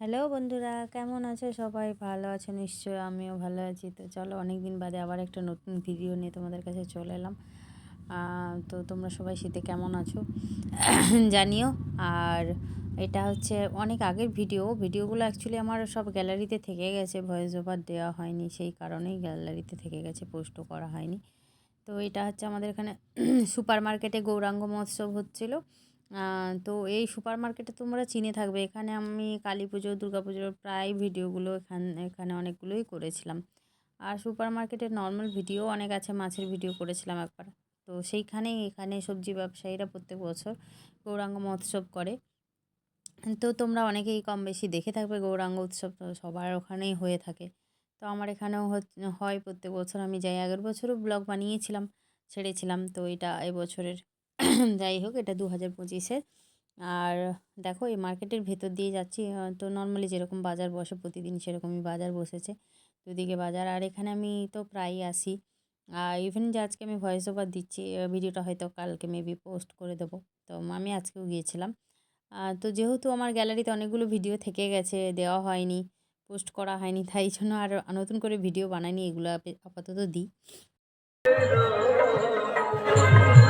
Hello বন্ধুরা, কেমন আছো? সবাই ভালো আছো? নিশ্চয়ই আমিও ভালো আছি। তো চলো অনেক দিন বাদে আবার একটা নতুন ভিডিও নিয়ে তোমাদের কাছে চলে এলাম। তো তোমরা সবাই শীতে কেমন আছো? জানিও। আর এটা হচ্ছে অনেক আগের ভিডিও ভিডিওগুলো অ্যাকচুয়ালি আমার সব গ্যালারিতে থেকে গেছে। ভয়েস ওভার দেওয়া হয়নি। সেই কারণেই গ্যালারিতে থেকে গেছে পোস্টও করা হয়নি। তো এটা হচ্ছে আমাদের এখানে সুপার মার্কেটে গৌরাঙ্গ মহোৎসব হচ্ছিল। তো এই সুপার মার্কেটে তোমরা চিনে থাকবে। এখানে আমি কালী পুজো, দুর্গা পুজোর প্রায় ভিডিওগুলো এখান, এখানে অনেকগুলোই করেছিলাম। আর সুপার মার্কেটের নর্মাল ভিডিও অনেক আছে, মাছের ভিডিও করেছিলাম একবার। তো সেইখানেই, এখানে সবজি ব্যবসায়ীরা প্রত্যেক বছর গৌরাঙ্গ মহোৎসব করে। তো তোমরা অনেকেই কম বেশি দেখে থাকবে গৌরাঙ্গ উৎসব সবার ওখানেই হয়ে থাকে। তো আমার এখানেও হয় প্রত্যেক বছর। আমি যাই, আগের বছরও ব্লগ বানিয়েছিলাম, ছেড়েছিলাম। তো এটা এবছরের যাই হোক, এটা দু হাজার পঁচিশের আর দেখো, এই মার্কেটের ভেতর দিয়ে যাচ্ছি তো নর্মালি যেরকম বাজার বসে, প্রতিদিন সেরকমই বাজার বসেছে। দুদিকে বাজার, আর এখানে আমি তো প্রায়ই আসি। আর ইভেন যে আজকে আমি ভয়েস ওভার দিচ্ছি ভিডিওটা হয়তো কালকে মেবি পোস্ট করে দেবো। তো আমি আজকেও গিয়েছিলাম। তো যেহেতু আমার গ্যালারিতে অনেকগুলো ভিডিও থেকে গেছে, দেওয়া হয়নি পোস্ট করা হয়নি, তাই জন্য আর নতুন করে ভিডিও বানাইনি, এগুলো আপাতত- আপাতত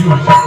you.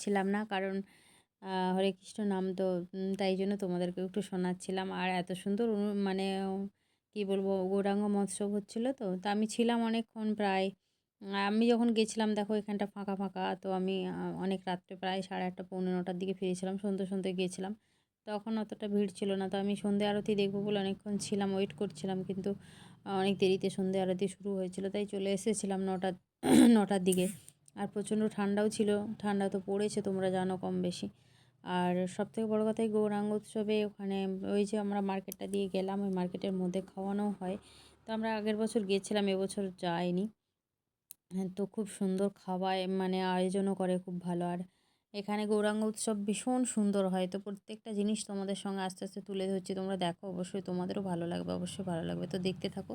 দিচ্ছিলাম না। কারণ হরে কৃষ্ণ নাম তো তাই জন্য তোমাদেরকে একটু শোনাচ্ছিলাম। আর এত সুন্দর মানে কি বলব, গৌরাঙ্গ মহোৎসব হচ্ছিল তো, তা আমি ছিলাম অনেকক্ষণ প্রায় আমি যখন গেছিলাম, দেখো এখানটা ফাঁকা ফাঁকা, তো আমি অনেক রাত্রে প্রায় সাড়ে আটটা, পৌনে নটার দিকে ফিরেছিলাম, সন্ধ্যে সন্ধ্যে গিয়েছিলাম। তখন অতটা ভিড় ছিল না, তো আমি সন্ধে আরতি দেখব বলে অনেকক্ষণ ছিলাম ওয়েট করছিলাম, কিন্তু অনেক দেরিতে সন্ধে আরতি শুরু হয়েছিল, তাই চলে এসেছিলাম নটা নটার দিকে। আর প্রচণ্ড ঠান্ডাও ছিল। ঠান্ডা তো পড়েছে, তোমরা জানো কম বেশি। আর সবথেকে বড় কথা এই গৌরাঙ্গ উৎসবে ওখানে ওই যে আমরা মার্কেটটা দিয়ে গেলাম, ওই মার্কেটের মধ্যে খাওয়ানো হয়। তো আমরা আগের বছর গিয়েছিলাম এবছর যাইনি। হ্যাঁ তো খুব সুন্দর খাওয়ায় মানে আয়োজনও করে খুব ভালো। আর এখানে গৌরাঙ্গ উৎসব ভীষণ সুন্দর হয়। তো প্রত্যেকটা জিনিস তোমাদের সঙ্গে আস্তে আস্তে তুলে ধরছি। তোমরা দেখো, অবশ্যই তোমাদেরও ভালো লাগবে, অবশ্যই ভালো লাগবে। তো দেখতে থাকো।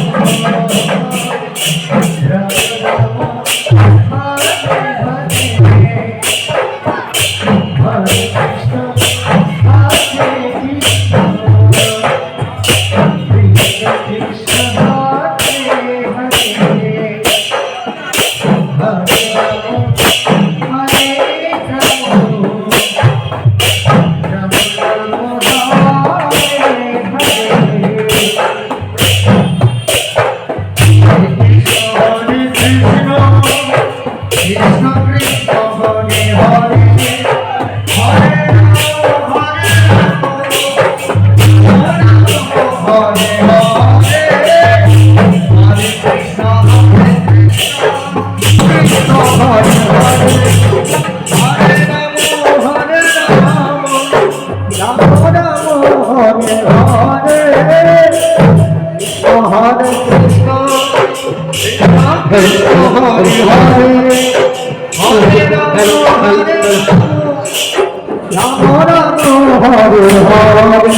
হরে হরে হরে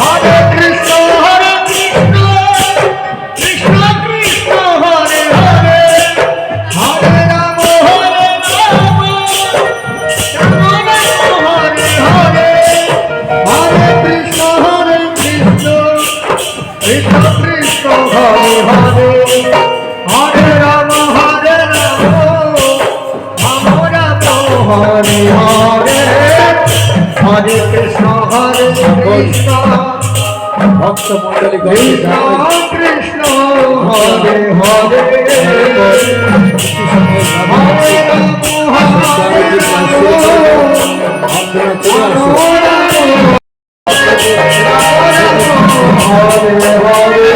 হরে হরে হরে হরে কৃষ্ণ হরে কৃষ্ণ। ভক্ত মন্ডলী কৃষ্ণ কৃষ্ণ হরে হরে। হরে হরে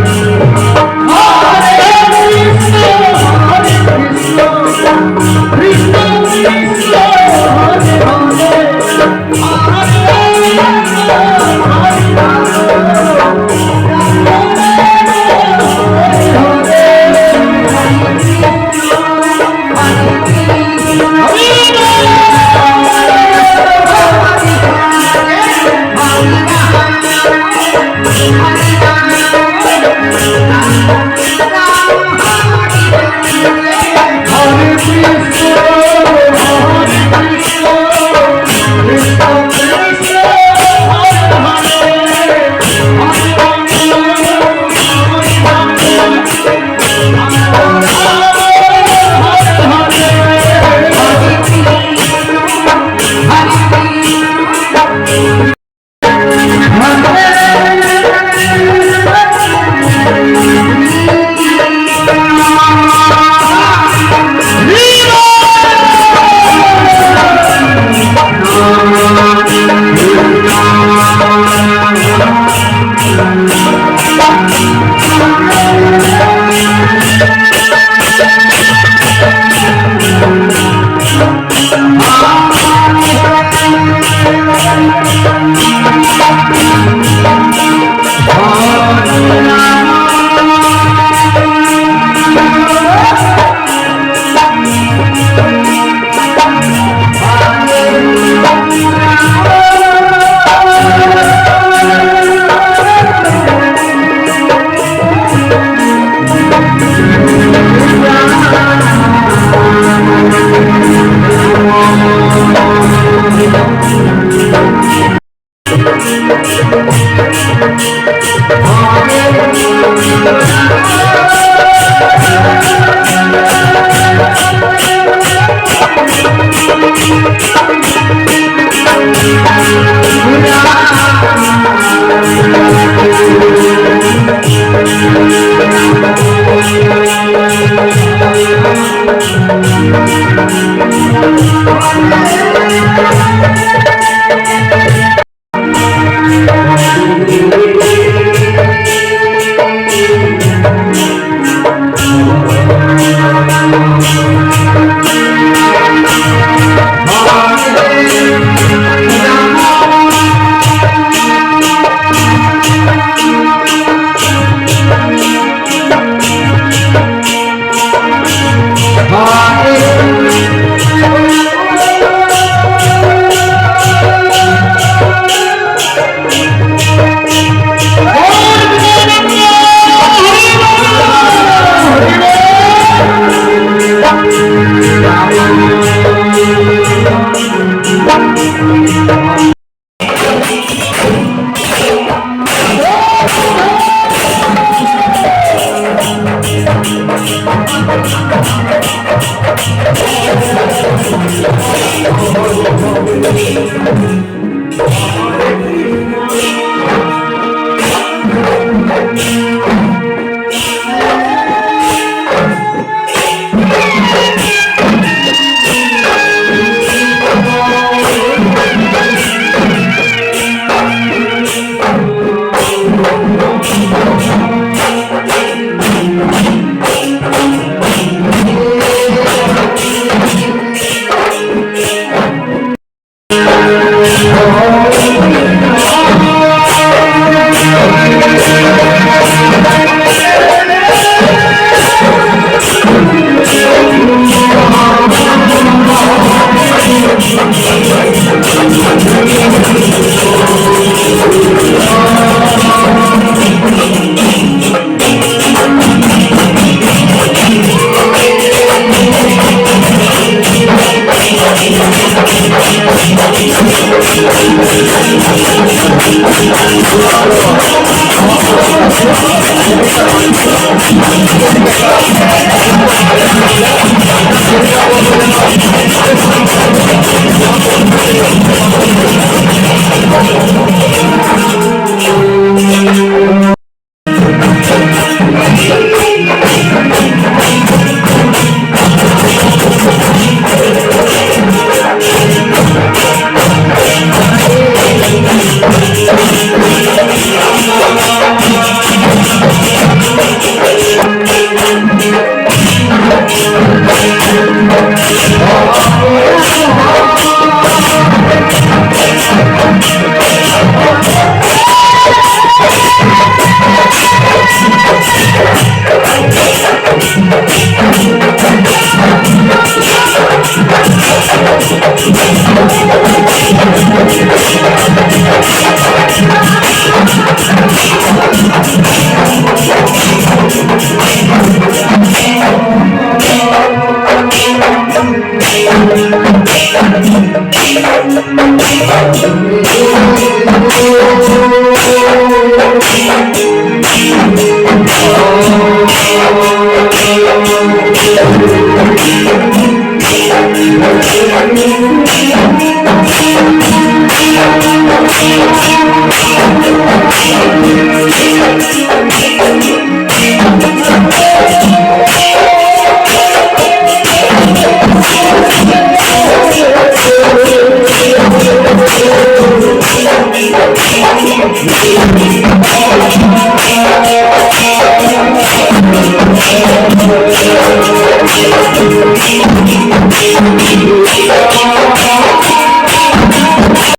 হরে